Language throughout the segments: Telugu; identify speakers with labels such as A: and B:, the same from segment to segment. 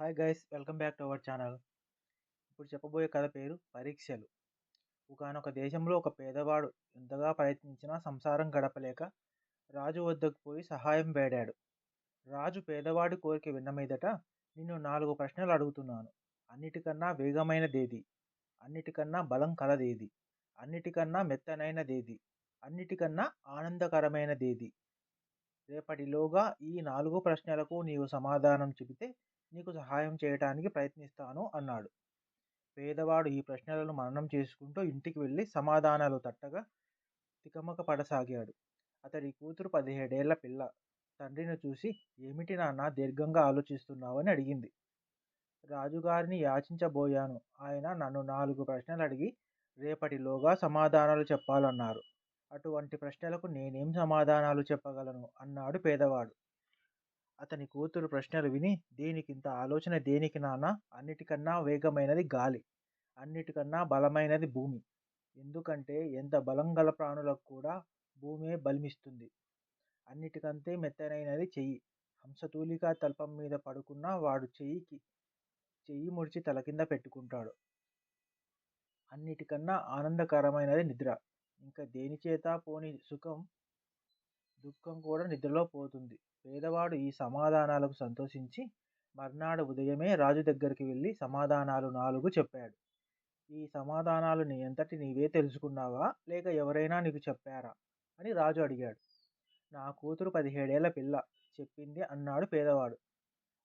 A: Hi guys welcome back to our channel ఇప్పుడు చెప్పబోయే కథ పేరు పరీక్షలు. ఒకానొక దేశంలో ఒక పేదవాడు ఎంతగా ప్రయత్నించినా సంసారం గడపలేక రాజు వద్దకు పోయి సహాయం వేడాడు. రాజు పేదవాడి కోరిక విన్న మీదట నిన్ను నాలుగు ప్రశ్నలు అడుగుతున్నాను. అన్నిటికన్నా వేగమైనదేది? అన్నిటికన్నా బలం కలదేది? అన్నిటికన్నా మెత్తనైనదేది? అన్నిటికన్నా ఆనందకరమైనదేది? రేపటిలోగా ఈ నాలుగు ప్రశ్నలకు నీవు సమాధానం చెబితే నీకు సహాయం చేయటానికి ప్రయత్నిస్తాను అన్నాడు. పేదవాడు ఈ ప్రశ్నలను మననం చేసుకుంటూ ఇంటికి వెళ్ళి సమాధానాలు తట్టగా తికమక పడసాగాడు అతడి కూతురు పదిహేడేళ్ళ పిల్ల. తండ్రిని చూసి ఏమిటి నాన్న దీర్ఘంగా ఆలోచిస్తున్నావని అడిగింది. రాజుగారిని యాచించబోయాను. ఆయన నన్ను నాలుగు ప్రశ్నలు అడిగి రేపటిలోగా సమాధానాలు చెప్పాలన్నారు. అటువంటి ప్రశ్నలకు నేనేం సమాధానాలు చెప్పగలను? అన్నాడు పేదవాడు. అతని కూతురు ప్రశ్నలు విని దేనికింత ఆలోచన దేనికి నాన్న? అన్నిటికన్నా వేగమైనది గాలి. అన్నిటికన్నా బలమైనది భూమి. ఎందుకంటే ఎంత బలం గల ప్రాణులకు కూడా భూమే బలమిస్తుంది. అన్నిటికంటే మెత్తనైనది చెయ్యి. హంసతూలిక తల్పం మీద పడుకున్న వాడు చెయ్యికి చెయ్యి ముడిచి తల కింద పెట్టుకుంటాడు. అన్నిటికన్నా ఆనందకరమైనది నిద్ర. ఇంకా దేనిచేత పోని సుఖం దుఃఖం కూడా నిద్రలో పోతుంది. పేదవాడు ఈ సమాధానాలకు సంతోషించి మర్నాడు ఉదయమే రాజు దగ్గరికి వెళ్ళి సమాధానాలు నాలుగు చెప్పాడు. ఈ సమాధానాలు నీ అంతటి నీవే తెలుసుకున్నావా? లేక ఎవరైనా నీకు చెప్పారా? అని రాజు అడిగాడు. నా కూతురు పదిహేడేళ్ళ పిల్ల చెప్పింది అన్నాడు పేదవాడు.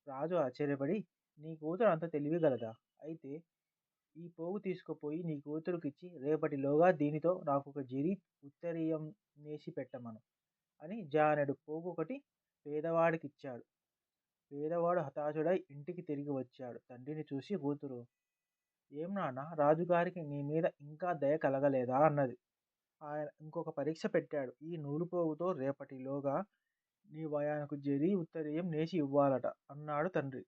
A: రాజు ఆశ్చర్యపడి నీ కూతురు అంత తెలివిగలదా? అయితే ఈ పోగు తీసుకుపోయి నీ కూతురుకిచ్చి రేపటిలోగా దీనితో నాకు ఒక జిరి ఉత్తరీయం నేసి పెట్టమను అని జానెడు పోగు ఒకటి పేదవాడికి ఇచ్చాడు పేదవాడు హతాశుడై ఇంటికి తిరిగి వచ్చాడు. తండ్రిని చూసి కూతురు ఏం నాన్న రాజుగారికి నీ మీద ఇంకా దయ కలగలేదా? అన్నది. ఆయన ఇంకొక పరీక్ష పెట్టాడు. ఈ నూలుపోగుతో రేపటిలోగా నీ వయానికి జరి ఉత్తరీయం నేసి ఇవ్వాలట అన్నాడు తండ్రి.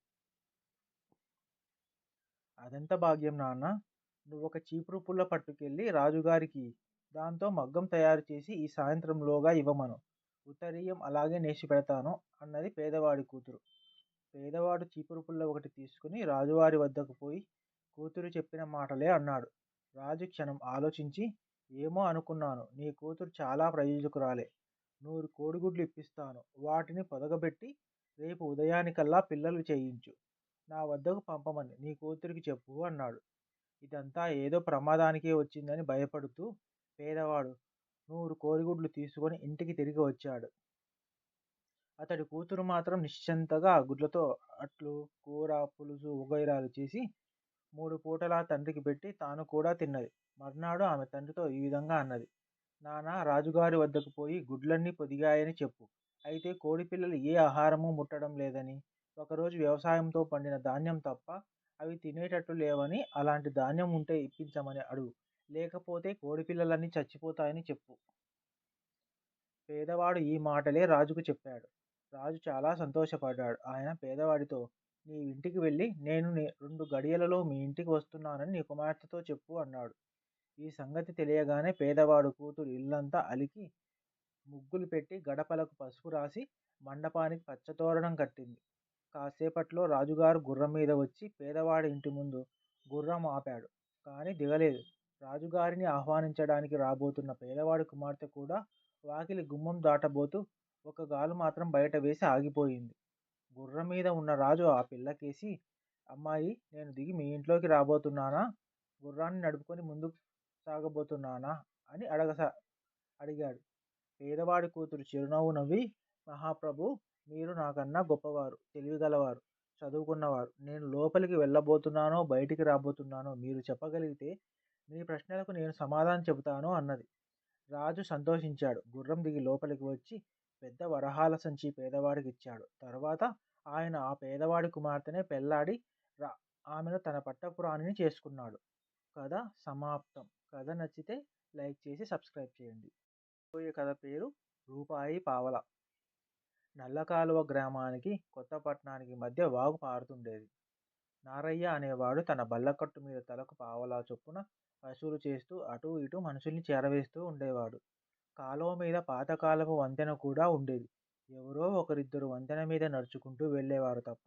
A: అదెంత భాగ్యం నాన్న నువ్వు ఒక చీపురు పుల్ల పట్టుకెళ్ళి రాజుగారికి దాంతో మగ్గం తయారు చేసి ఈ సాయంత్రంలోగా ఇవ్వమను. ఉత్తరీయం అలాగే నేసి పెడతాను అన్నది పేదవాడి కూతురు. పేదవాడు చీపురు పుల్ల ఒకటి తీసుకుని రాజువారి వద్దకు పోయి కూతురు చెప్పిన మాటలే అన్నాడు. రాజు క్షణం ఆలోచించి ఏమో అనుకున్నాను నీ కూతురు చాలా ప్రయోజకురాలే. నూరు కోడిగుడ్లు ఇప్పిస్తాను. వాటిని పొదగబెట్టి రేపు ఉదయానికల్లా పిల్లలు చేయించు. నా వద్దకు పంపమని నీ కూతురికి చెప్పు అన్నాడు. ఇదంతా ఏదో ప్రమాదానికే వచ్చిందని భయపడుతూ పేదవాడు నూరు కోడిగుడ్లు తీసుకొని ఇంటికి తిరిగి వచ్చాడు. అతడి కూతురు మాత్రం నిశ్చింతగా గుడ్లతో అట్లు కూర పులుసు వగైరాలు చేసి మూడు పూటలా తండ్రికి పెట్టి తాను కూడా తిన్నది. మర్నాడు ఆమె తండ్రితో ఈ విధంగా అన్నది. నాన్న రాజుగారి వద్దకు పోయి గుడ్లన్నీ పొదిగాయని చెప్పు. అయితే కోడి పిల్లలు ఏ ఆహారము ముట్టడం లేదని ఒకరోజు వ్యవసాయంతో పండిన ధాన్యం తప్ప అవి తినేటట్టు లేవని అలాంటి ధాన్యం ఉంటే ఇప్పించమని అడుగు. లేకపోతే కోడిపిల్లలన్నీ చచ్చిపోతాయని చెప్పు. పేదవాడు ఈ మాటలే రాజుకు చెప్పాడు. రాజు చాలా సంతోషపడ్డాడు. ఆయన పేదవాడితో నీ ఇంటికి వెళ్ళి నేను రెండు గడియలలో మీ ఇంటికి వస్తున్నానని నీ కుమార్తెతో చెప్పు అన్నాడు. ఈ సంగతి తెలియగానే పేదవాడు కూతురు ఇల్లంతా అలికి ముగ్గులు పెట్టి గడపలకు పసుపు రాసి మండపానికి పచ్చతోరణం కట్టింది. కాసేపట్లో రాజుగారు గుర్రం మీద వచ్చి పేదవాడి ఇంటి ముందు గుర్రం ఆపాడు. కానీ దిగలేదు. రాజుగారిని ఆహ్వానించడానికి రాబోతున్న పేదవాడి కుమార్తె కూడా వాకిలి గుమ్మం దాటబోతూ ఒక గాలు మాత్రం బయట వేసి ఆగిపోయింది. గుర్రం మీద ఉన్న రాజు ఆ పిల్లకేసి అమ్మాయి నేను దిగి మీ ఇంట్లోకి రాబోతున్నానా? గుర్రాన్ని నడుపుకొని ముందుకు సాగబోతున్నానా? అని అడగసా అడిగాడు. పేదవాడి కూతురు చిరునవ్వు నవ్వి మహాప్రభు మీరు నాకన్నా గొప్పవారు తెలివిగలవారు చదువుకున్నవారు. నేను లోపలికి వెళ్ళబోతున్నానో బయటికి రాబోతున్నానో మీరు చెప్పగలిగితే మీ ప్రశ్నలకు నేను సమాధానం చెబుతాను అన్నది. రాజు సంతోషించాడు. గుర్రం దిగి లోపలికి వచ్చి పెద్ద వరహాల సంచి పేదవాడికి ఇచ్చాడు. తర్వాత ఆయన ఆ పేదవాడి కుమార్తెనే పెళ్ళాడి రా ఆమెను తన పట్టపురాణిని చేసుకున్నాడు. కథ సమాప్తం. కథ నచ్చితే లైక్ చేసి సబ్స్క్రైబ్ చేయండి. పోయే కథ పేరు రూపాయి పావల. నల్లకాలువ గ్రామానికి కొత్తపట్నానికి మధ్య వాగు పారుతుండేది. నారయ్య అనేవాడు తన బల్లకట్టు మీద తలకు పావలా చొప్పున వసూలు చేస్తూ అటూ ఇటూ మనుషుల్ని చేరవేస్తూ ఉండేవాడు కాలువ మీద పాతకాలపు వంతెన కూడా ఉండేది ఎవరో ఒకరిద్దరు వంతెన మీద నడుచుకుంటూ వెళ్ళేవారు తప్ప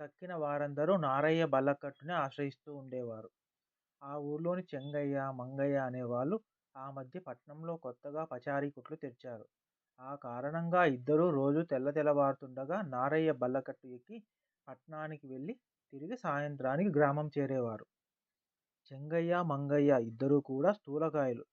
A: తక్కిన వారందరూ నారయ్య బల్లకట్టుని ఆశ్రయిస్తూ ఉండేవారు. ఆ ఊర్లోని చెంగయ్య, మంగయ్య అనేవాళ్ళు ఆ మధ్య పట్నంలో కొత్తగా పచారీ కొట్లు తెరిచారు. ఆ కారణంగా ఇద్దరూ రోజు తెల్ల తెల్లవారుతుండగా నారయ్య బల్లకట్టు ఎక్కి పట్నానికి వెళ్ళి తిరిగి సాయంత్రానికి గ్రామం చేరేవారు. చెంగయ్య, మంగయ్య ఇద్దరూ కూడా స్థూలకాయులు.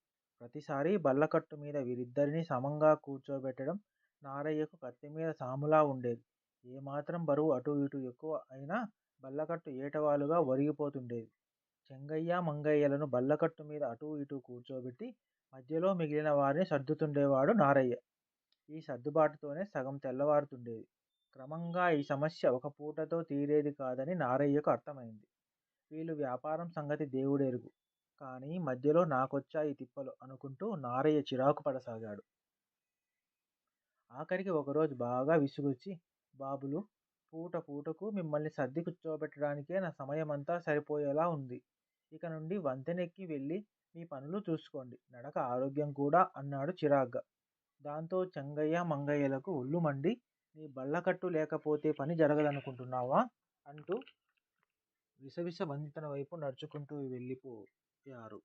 A: ప్రతిసారీ బల్లకట్టు మీద వీరిద్దరినీ సమంగా కూర్చోబెట్టడం నారయ్యకు కత్తిమీద సాములా ఉండేది. ఏమాత్రం బరువు అటూ ఇటూ ఎక్కువ అయినా బల్లకట్టు ఏటవాలుగా ఒరిగిపోతుండేది. చెంగయ్య, మంగయ్యలను బల్లకట్టు మీద అటూ ఇటూ కూర్చోబెట్టి మధ్యలో మిగిలిన వారిని సర్దుతుండేవాడు నారయ్య. ఈ సర్దుబాటుతోనే సగం తెల్లవారుతుండేది. క్రమంగా ఈ సమస్య ఒక పూటతో తీరేది కాదని నారయ్యకు అర్థమైంది. వీళ్ళు వ్యాపారం సంగతి దేవుడెరుగు. కానీ మధ్యలో నాకొచ్చాయి తిప్పలు అనుకుంటూ నారయ్య చిరాకు పడసాగాడు. ఆఖరికి ఒకరోజు బాగా విసుగొచ్చి బాబులు! పూట పూటకు మిమ్మల్ని సర్ది కూర్చోబెట్టడానికే నా సమయమంతా సరిపోయేలా ఉంది. ఇక నుండి వంతెనెక్కి వెళ్ళి మీ పనులు చూసుకోండి. నడక ఆరోగ్యం కూడా అన్నాడు చిరాగ్గా. దాంతో చెంగయ్య, మంగయ్యలకు ఒళ్ళు మండి నీ బళ్ళకట్టు లేకపోతే పని జరగదనుకుంటున్నావా? అంటూ విసవిస వంతెన వైపు నడుచుకుంటూ వెళ్ళిపోయారు.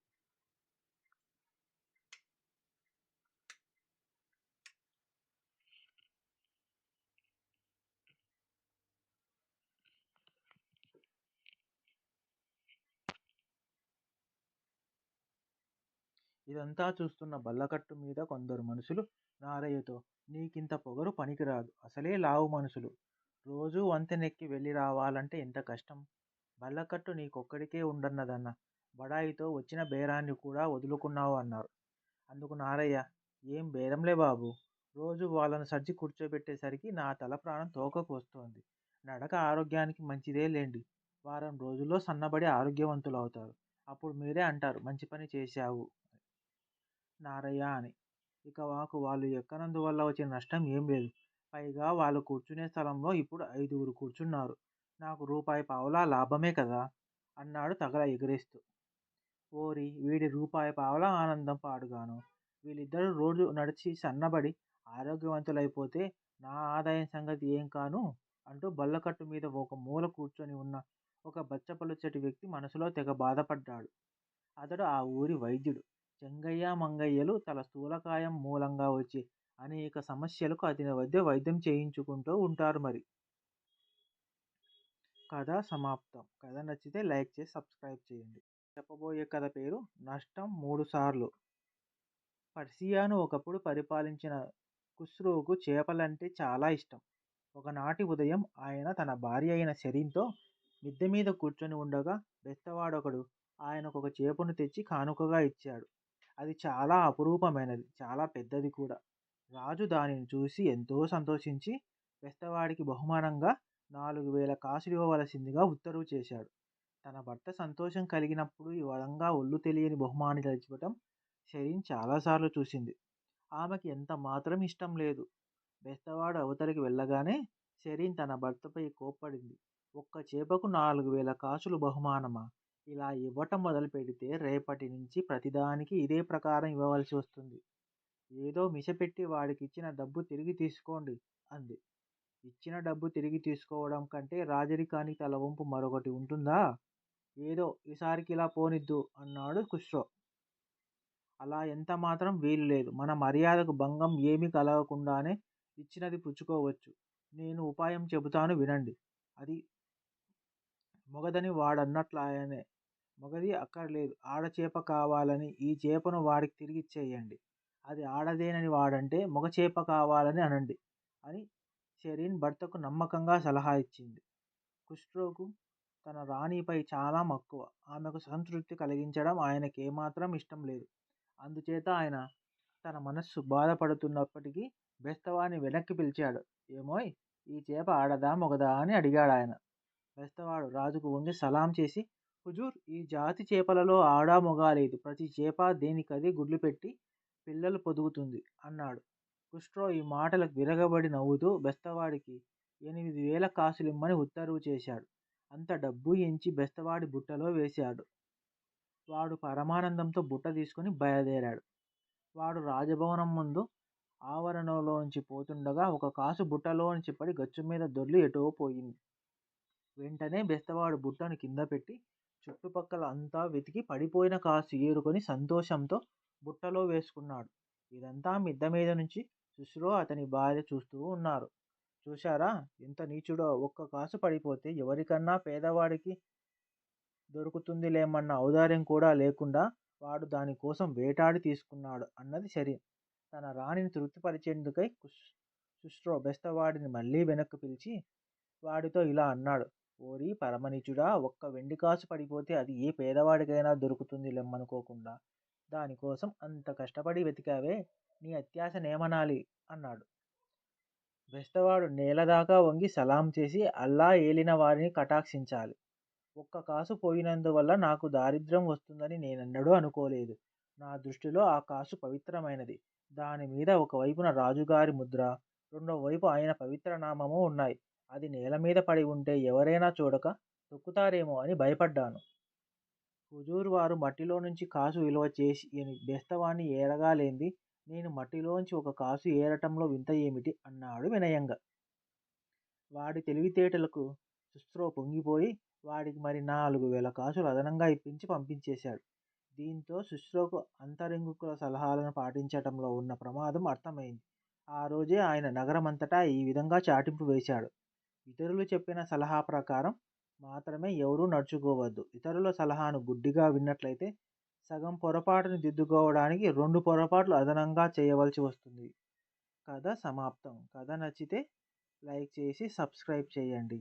A: ఇదంతా చూస్తున్న బల్లకట్టు మీద కొందరు మనుషులు నారయ్యతో నీకింత పొగరు పనికిరాదు. అసలే లావు మనుషులు. రోజూ వంతెనెక్కి వెళ్ళి రావాలంటే ఎంత కష్టం. బల్లకట్టు నీకొక్కడికే ఉండన్నదన్న బడాయితో వచ్చిన బేరాన్ని కూడా వదులుకున్నావు అన్నారు. అందుకు నారయ్య ఏం బేరంలే బాబూ! రోజూ వాళ్ళను సర్ది కూర్చోబెట్టేసరికి నా తలప్రాణం తోకకు వస్తోంది. నడక ఆరోగ్యానికి మంచిదే లేండి వారం రోజుల్లో సన్నబడి ఆరోగ్యవంతులవుతారు. అప్పుడు మీరే అంటారు మంచిపని చేశావు నారయ్య అని. ఇక మాకు వాళ్ళు ఎక్కనందువల్ల వచ్చిన నష్టం ఏం లేదు. పైగా వాళ్ళు కూర్చునే స్థలంలో ఇప్పుడు అయిదుగురు కూర్చున్నారు. నాకు రూపాయి పావలా లాభమే కదా! అన్నాడు తగల ఎగిరేస్తూ ఓరి వీడి రూపాయి పావలా ఆనందం పాడుగాను. వీళ్ళిద్దరూ రోజు నడిచి సన్నబడి ఆరోగ్యవంతులైపోతే నా ఆదాయం సంగతి ఏం కాను అంటూ బల్లకట్టు మీద ఒక మూల కూర్చొని ఉన్న ఒక బచ్చపలుచటి వ్యక్తి మనసులో తెగ బాధపడ్డాడు. అతడు ఆ ఊరి వైద్యుడు. చెంగయ్య, మంగయ్యలు తల స్థూలకాయం మూలంగా వచ్చి అనేక సమస్యలకు అతని వద్ద వైద్యం చేయించుకుంటూ ఉంటారు మరి. కథ సమాప్తం. కథ నచ్చితే లైక్ చేసి సబ్స్క్రైబ్ చేయండి. చెప్పబోయే కథ పేరు నష్టం మూడుసార్లు. పర్సియాను ఒకప్పుడు పరిపాలించిన కుస్రోకు చేపలంటే చాలా ఇష్టం. ఒకనాటి ఉదయం ఆయన తన భార్య అయిన శరీన్తో మిద్దె మీద కూర్చొని ఉండగా బెస్తవాడొకడు ఆయనకొక చేపను తెచ్చి కానుకగా ఇచ్చాడు. అది చాలా అపురూపమైనది. చాలా పెద్దది కూడా. రాజు దానిని చూసి ఎంతో సంతోషించి బెస్తవాడికి బహుమానంగా నాలుగు వేల కాసులివ్వవలసిందిగా ఉత్తర్వు చేశాడు. తన భర్త సంతోషం కలిగినప్పుడు ఈ వరంగా ఒళ్ళు తెలియని బహుమానాలివ్వటం శరీన్ చాలాసార్లు చూసింది. ఆమెకి ఎంతమాత్రం ఇష్టం లేదు. బెస్తవాడు అవతలికి వెళ్ళగానే షెరీన్ తన భర్తపై కోప్పడింది. ఒక్క చేపకు నాలుగు వేల కాసులు బహుమానమా? ఇలా ఇవ్వటం మొదలుపెడితే రేపటినుంచి ప్రతిదానికి ఇదే ప్రకారం ఇవ్వవలసి వస్తుంది. ఏదో మిషపెట్టి వాడికి ఇచ్చిన డబ్బు తిరిగి తీసుకోండి అంది. ఇచ్చిన డబ్బు తిరిగి తీసుకోవడం కంటే రాజరికానికి తలవంపు మరొకటి ఉంటుందా? ఏదో ఈసారికిలా పోనిద్దు అన్నాడు ఖుస్రో. అలా ఎంత మాత్రం వీలు లేదు మన మర్యాదకు భంగం ఏమీ కలగకుండానే ఇచ్చినది పుచ్చుకోవచ్చు. నేను ఉపాయం చెబుతాను వినండి. అది మొగదని వాడన్నట్లయనే. మొగది అక్కర్లేదు. ఆడచేప కావాలని ఈ చేపను వాడికి తిరిగిచ్చెయ్యండి. అది ఆడదేనని వాడంటే మొగచేప కావాలని అనండి అని చెరిన్ భర్తకు నమ్మకంగా సలహా ఇచ్చింది. కుష్ట్రోకు తన రాణిపై చాలా మక్కువ. ఆమెకు సంతృప్తి కలిగించడం ఆయనకి ఏమాత్రం ఇష్టం లేదు అందుచేత ఆయన తన మనస్సు బాధపడుతున్నప్పటికీ బెస్తవాడిని వెనక్కి పిలిచాడు. ఏమోయ్! ఈ చేప ఆడదా మొగదా అని అడిగాడు ఆయన బెస్తవాడు రాజుకు వంగి సలాం చేసి హుజూర్! ఈ జాతి చేపలలో ఆడా మొగా లేదు. ప్రతి దేనికది గుడ్లు పెట్టి పిల్లలు పొదుగుతుంది అన్నాడు. ఖుస్రో ఈ మాటలకు విరగబడి నవ్వుతూ బెస్తవాడికి ఎనిమిది వేల కాసులిమ్మని ఉత్తర్వు చేశాడు. అంత డబ్బు ఎంచి బెస్తవాడి బుట్టలో వేశాడు. వాడు పరమానందంతో బుట్ట తీసుకుని బయలుదేరాడు. వాడు రాజభవనం ముందు ఆవరణలోంచి పోతుండగా ఒక కాసు బుట్టలోంచి పడి గచ్చుమీద దొర్లి ఎటో పోయింది. వెంటనే బెస్తవాడు బుట్టను కింద పెట్టి చుట్టుపక్కల అంతా వెతికి పడిపోయిన కాసు ఏరుకొని సంతోషంతో బుట్టలో వేసుకున్నాడు ఇదంతా మిద్ద మీద నుంచి శుశ్రో అతని భార్య చూస్తూ ఉన్నారు. చూశారా? ఎంత నీచుడో ఒక్క కాసు పడిపోతే ఎవరికన్నా పేదవాడికి దొరుకుతుందిలేమన్న ఔదార్యం కూడా లేకుండా వాడు దానికోసం వేటాడి తీసుకున్నాడు అన్నది శరీరం తన రాణిని తృప్తిపరిచేందుకై సుశ్రో బెస్తవాడిని మళ్ళీ వెనక్కు పిలిచి వాడితో ఇలా అన్నాడు. ఓరి పరమనిచుడా ఒక్క వెండి కాసు పడిపోతే అది ఏ పేదవాడికైనా దొరుకుతుంది లెమ్మనుకోకుండా దానికోసం అంత కష్టపడి వెతికావే. నీ అత్యాశనేమనాలి అన్నాడు. బెస్తవాడు నేలదాకా వంగి సలాం చేసి అల్లా ఏలిన వారిని కటాక్షించాలి. ఒక్క కాసు పోయినందువల్ల నాకు దారిద్ర్యం వస్తుందని నేనెన్నడూ అనుకోలేదు. నా దృష్టిలో ఆ కాసు పవిత్రమైనది. దాని మీద ఒకవైపున రాజుగారి ముద్ర రెండో వైపు ఆయన పవిత్ర నామము ఉన్నాయి. అది నేల మీద పడి ఉంటే ఎవరైనా చూడక తొక్కుతారేమో అని భయపడ్డాను. హుజూర్ వారు మట్టిలో నుంచి కాసు విలువ చేసి బెస్తవాణ్ణి ఏరగాలేంది? నేను మట్టిలోంచి ఒక కాసు ఏరటంలో వింత ఏమిటి? అన్నాడు వినయంగా. వాడి తెలివితేటలకు శుశ్రో పొంగిపోయి వాడికి మరి నాలుగు వేల కాసులు అదనంగా ఇప్పించి పంపించేశాడు. దీంతో శుశ్రోకు అంతరింగుకుల సలహాలను పాటించటంలో ఉన్న ప్రమాదం అర్థమైంది. ఆ రోజే ఆయన నగరమంతటా ఈ విధంగా చాటింపు వేశాడు. ఇతరులు చెప్పిన సలహా ప్రకారం మాత్రమే ఎవరూ నడుచుకోవద్దు. ఇతరుల సలహాను గుడ్డిగా విన్నట్లయితే సగం పొరపాటును దిద్దుకోవడానికి రెండు పొరపాట్లు అదనంగా చేయవలసి వస్తుంది. కథ సమాప్తం. కథ నచ్చితే లైక్ చేసి సబ్స్క్రైబ్ చేయండి.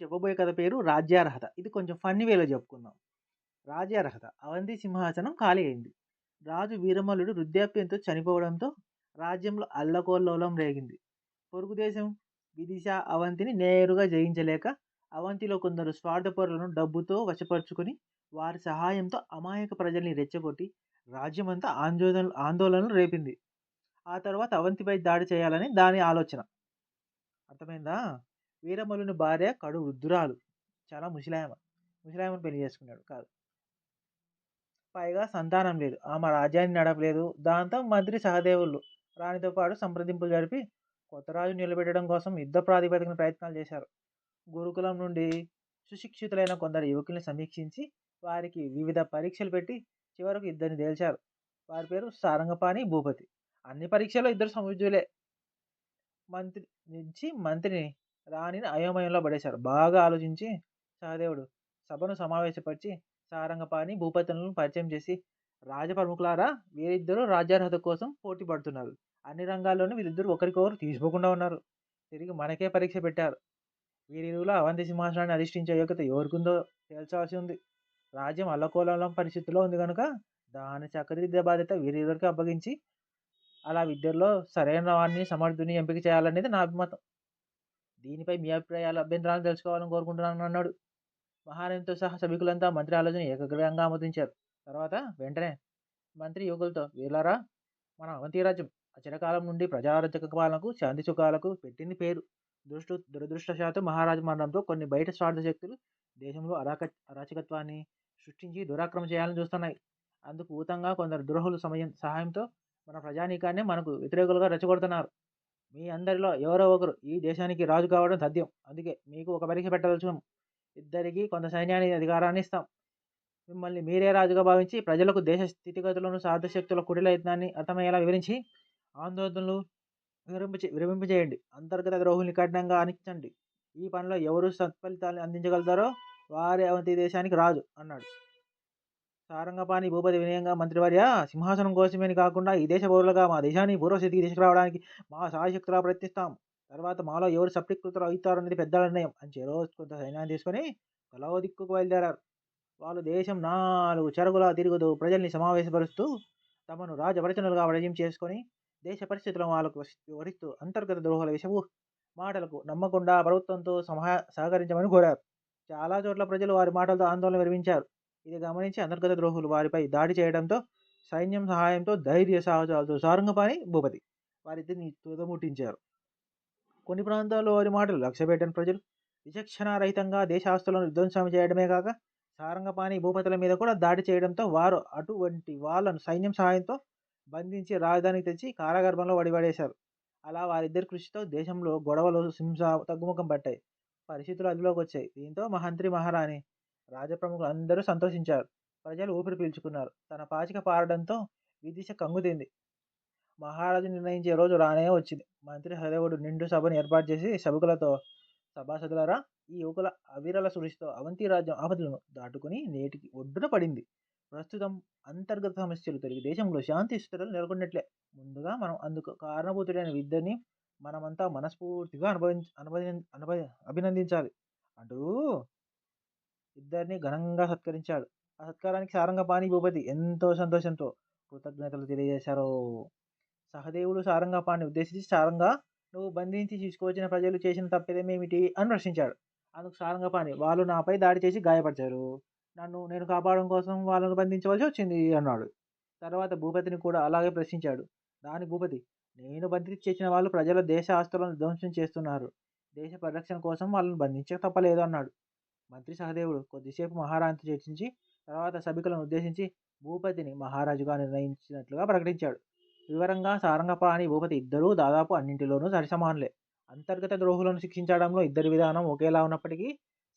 A: చెప్పబోయే కథ పేరు రాజ్యార్హత. ఇది కొంచెం ఫన్నీ వేలో చెప్పుకుందాం. రాజ్యార్హత. అవంతి సింహాసనం ఖాళీ అయింది. రాజు వీరమల్లుడు వృద్ధాప్యంతో చనిపోవడంతో రాజ్యంలో అల్లకోల్లోలం రేగింది. పొరుగు దేశం విదిశ అవంతిని నేరుగా జయించలేక అవంతిలో కొందరు స్వార్థపరులను డబ్బుతో వశపరుచుకొని వారి సహాయంతో అమాయక ప్రజల్ని రెచ్చగొట్టి రాజ్యమంతా ఆందోళన ఆందోళనలు రేపింది. ఆ తర్వాత అవంతిపై దాడి చేయాలని దాని ఆలోచన. అర్థమైందా? వీరమలుని భార్య కడు వృద్ధురాలు. చాలా ముసిలాయమ. ముసిలాయమని పెళ్ళి చేసుకున్నాడు. కాదు. పైగా సంతానం లేదు. ఆమె రాజ్యాన్ని నడపలేదు. దాంతో మంత్రి సహదేవులు రాణితో పాటు సంప్రదింపులు జరిపి కొత్త రాజు నిలబెట్టడం కోసం యుద్ధ ప్రాతిపదికన ప్రయత్నాలు చేశారు. గురుకులం నుండి సుశిక్షితులైన కొందరు యువకుల్ని సమీక్షించి వారికి వివిధ పరీక్షలు పెట్టి చివరకు ఇద్దరిని తేల్చారు. వారి పేరు సారంగపాణి భూపతి. అన్ని పరీక్షల్లో ఇద్దరు సముద్రులే మంత్రి నుంచి మంత్రిని రాణిని అయోమయంలో పడేశారు. బాగా ఆలోచించి సహదేవుడు సభను సమావేశపరిచి సారంగపాణి భూపతులను పరిచయం చేసి రాజప్రముఖులారా వీరిద్దరూ రాజ్యార్హత కోసం పోటీ పడుతున్నారు. అన్ని రంగాల్లోనూ వీరిద్దరు ఒకరికొకరు తీసుకోకుండా ఉన్నారు. తిరిగి మనకే పరీక్ష పెట్టారు. వీరిరువులో అవంతి సింహాసనాన్ని అధిష్ఠించే యోగ్యత ఎవరికుందో తేల్చాల్సి ఉంది. రాజ్యం అల్లకోలం పరిస్థితిలో ఉంది కనుక దాని చక్కదిద్దే బాధ్యత వీరిద్దరికి అప్పగించి అలా విద్యలో సరైన వాడిని సమర్థుని ఎంపిక చేయాలనేది నా అభిమతం. దీనిపై మీ అభిప్రాయాలు అభ్యంతరాలు తెలుసుకోవాలని కోరుకుంటున్నాను అన్నాడు. మహారాణితో సహా సభికులంతా మంత్రి ఆలోచన ఏకగ్రహంగా ఆమోదించారు. తర్వాత వెంటనే మంత్రి యువకులతో వీళ్ళారా మన అవంతి రాజ్యం అచిరకాలం నుండి ప్రజారచక పాలనకు శాంతి సుఖాలకు పెట్టింది పేరు. దృష్టు దురదృష్టశాత్తు మహారాజు మరణంతో కొన్ని బయట స్వార్థ శక్తులు దేశంలో అరాక అరాచకత్వాన్ని సృష్టించి దురాక్రమం చేయాలని చూస్తున్నాయి. అందుకు ఊతంగా కొందరు ద్రోహుల సమయం సహాయంతో మన ప్రజానీకాన్ని మనకు వ్యతిరేకులుగా రెచ్చగొడుతున్నారు. మీ అందరిలో ఎవరో ఒకరు ఈ దేశానికి రాజు కావడం తథ్యం అందుకే మీకు ఒక పరీక్ష పెట్టదలుచుకున్నాం ఇద్దరికి కొంత సైన్యాన్ని అధికారాన్ని ఇస్తాం. మిమ్మల్ని మీరే రాజుగా భావించి ప్రజలకు దేశ స్థితిగతులను సాధశక్తుల కుటిల యత్నాన్ని అర్థమయ్యేలా వివరించి ఆందోళనలు విరమింప విరమింపజేయండి అంతర్గత ద్రోహుల్ని కఠినంగా అనిచండి ఈ పనిలో ఎవరు సత్ఫలితాలను అందించగలుగుతారో వారే అవంతి దేశానికి రాజు అన్నాడు. సారంగపాణి భూపతి వినయంగా మంత్రివర్య సింహాసనం కోసమేని కాకుండా ఈ దేశ పౌరులుగా మా దేశాన్ని పూర్వస్థితికి తీసుకురావడానికి మా సాయశక్తులా ప్రయత్నిస్తాం. తర్వాత మాలో ఎవరు సఫలీకృతులు అవుతారు అనేది పెద్ద నిర్ణయం అని చెరో కొంత సైన్యాన్ని తీసుకొని కలవ దిక్కుకు బయలుదేరారు. వాళ్ళు దేశం నాలుగు చెరుగులా తిరుగుతూ ప్రజల్ని సమావేశపరుస్తూ తమను రాజవరచనలుగా వడయం చేసుకొని దేశ పరిస్థితులను వాళ్ళకు వివరిస్తూ అంతర్గత ద్రోహుల విషపు మాటలకు నమ్మకుండా ప్రభుత్వంతో సమా సహకరించమని కోరారు. చాలా చోట్ల ప్రజలు వారి మాటలతో ఆందోళన విరమించారు. ఇది గమనించి అంతర్గత ద్రోహులు వారిపై దాడి చేయడంతో సైన్యం సహాయంతో ధైర్య సాహసాలతో సారంగపాణి భూపతి వారిద్దరిని తుదముట్టించారు. కొన్ని ప్రాంతాల్లో వారి మాటలు లక్ష్యపెట్టని ప్రజలు విచక్షణారహితంగా దేశాస్తులను విధ్వంసం చేయడమే కాక సారంగపాణి భూపతుల మీద కూడా దాడి చేయడంతో వారు అటువంటి వాళ్ళను సైన్యం సహాయంతో బంధించి రాజధానికి తెచ్చి కారాగర్భంలో వడిపడేశారు. అలా వారిద్దరి కృషితో దేశంలో గొడవలు హింస తగ్గుముఖం పట్టాయి. పరిస్థితులు అదుపులోకి వచ్చాయి. దీంతో మహంత్రి మహారాణి రాజప్రముఖులు అందరూ సంతోషించారు. ప్రజలు ఊపిరి పీల్చుకున్నారు. తన పాచిక పారడంతో విదిశ కంగుతింది మహారాజు నిర్ణయించే రోజు రానే వచ్చింది. మంత్రి హరిదేవుడు నిండు సభను ఏర్పాటు చేసి సభకులతో సభాసదులరా ఈ యువకుల అవిరల సృష్టితో అవంతి రాజ్యం ఆపదలను దాటుకుని నేటికి ఒడ్డున పడింది. ప్రస్తుతం అంతర్గత సమస్యలు. తొలగి దేశంలో శాంతి స్థితులు నెలకొన్నట్లే. ముందుగా మనం అందుకు కారణభూతుడైన విద్యని మనమంతా మనస్ఫూర్తిగా అనుభవించ అనుభవి అనుభవ అభినందించాలి. అంటూ ఇద్దరిని ఘనంగా సత్కరించాడు. ఆ సత్కారానికి సారంగపాణి భూపతి ఎంతో సంతోషంతో కృతజ్ఞతలు తెలియజేశారు. సహదేవుడు సారంగపాణి ఉద్దేశించి సారంగా నువ్వు బంధించి తీసుకువచ్చిన ప్రజలు చేసిన తప్పిదేమేమిటి? అని ప్రశ్నించాడు. అందుకు సారంగపాణి వాళ్ళు నాపై దాడి చేసి గాయపరిచారు. నన్ను నేను కాపాడడం కోసం వాళ్ళను బంధించవలసి వచ్చింది అన్నాడు. తర్వాత భూపతిని కూడా అలాగే ప్రశ్నించాడు. దాని భూపతి నేను బంధించి చేసిన వాళ్ళు ప్రజల దేశ ఆస్తులను ధ్వంసం చేస్తున్నారు. దేశ పరిరక్షణ కోసం వాళ్ళని బంధించక తప్పలేదు అన్నాడు. మంత్రి సహదేవుడు కొద్దిసేపు మహారాణితో చర్చించి తర్వాత సభికులను ఉద్దేశించి భూపతిని మహారాజుగా నిర్ణయించినట్లుగా ప్రకటించాడు. వివరంగా సారంగపాణి భూపతి ఇద్దరూ దాదాపు అన్నింటిలోనూ సరిసమానులే. అంతర్గత ద్రోహులను శిక్షించడంలో ఇద్దరి విధానం ఒకేలా ఉన్నప్పటికీ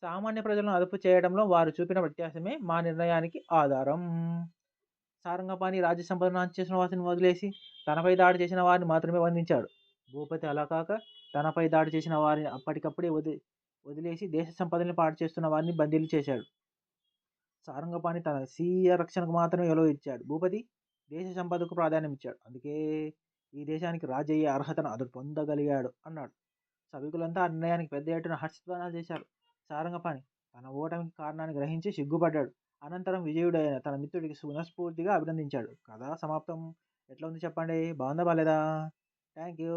A: సామాన్య ప్రజలను అదుపు చేయడంలో వారు చూపిన వ్యత్యాసమే మా నిర్ణయానికి ఆధారం. సారంగపాణి రాజ్య సంపదను చేసిన వారిని వదిలేసి తనపై దాడి చేసిన వారిని మాత్రమే బంధించాడు. భూపతి అలా కాక తనపై దాడి చేసిన వారిని అప్పటికప్పుడే వది వదిలేసి దేశ సంపదని పాడు చేస్తున్న వారిని బందీలు చేశాడు. సారంగపాణి తన స్వీయ రక్షణకు మాత్రమే ఎలో ఇచ్చాడు. భూపతి దేశ సంపదకు ప్రాధాన్యం ఇచ్చాడు. అందుకే ఈ దేశానికి రాజయ్యే అర్హతను అతడు పొందగలిగాడు అన్నాడు. సభికులంతా ఆ నిర్ణయానికి పెద్ద ఎత్తున హర్షధ్వానాలు చేశారు. సారంగపాణి తన ఓటమికి కారణాన్ని గ్రహించి సిగ్గుపడ్డాడు. అనంతరం విజయుడైన తన మిత్రుడికి మనస్ఫూర్తిగా అభినందించాడు. కథ సమాప్తం. ఎట్లా ఉంది చెప్పండి? బాగుందా బాలేదా? Thank you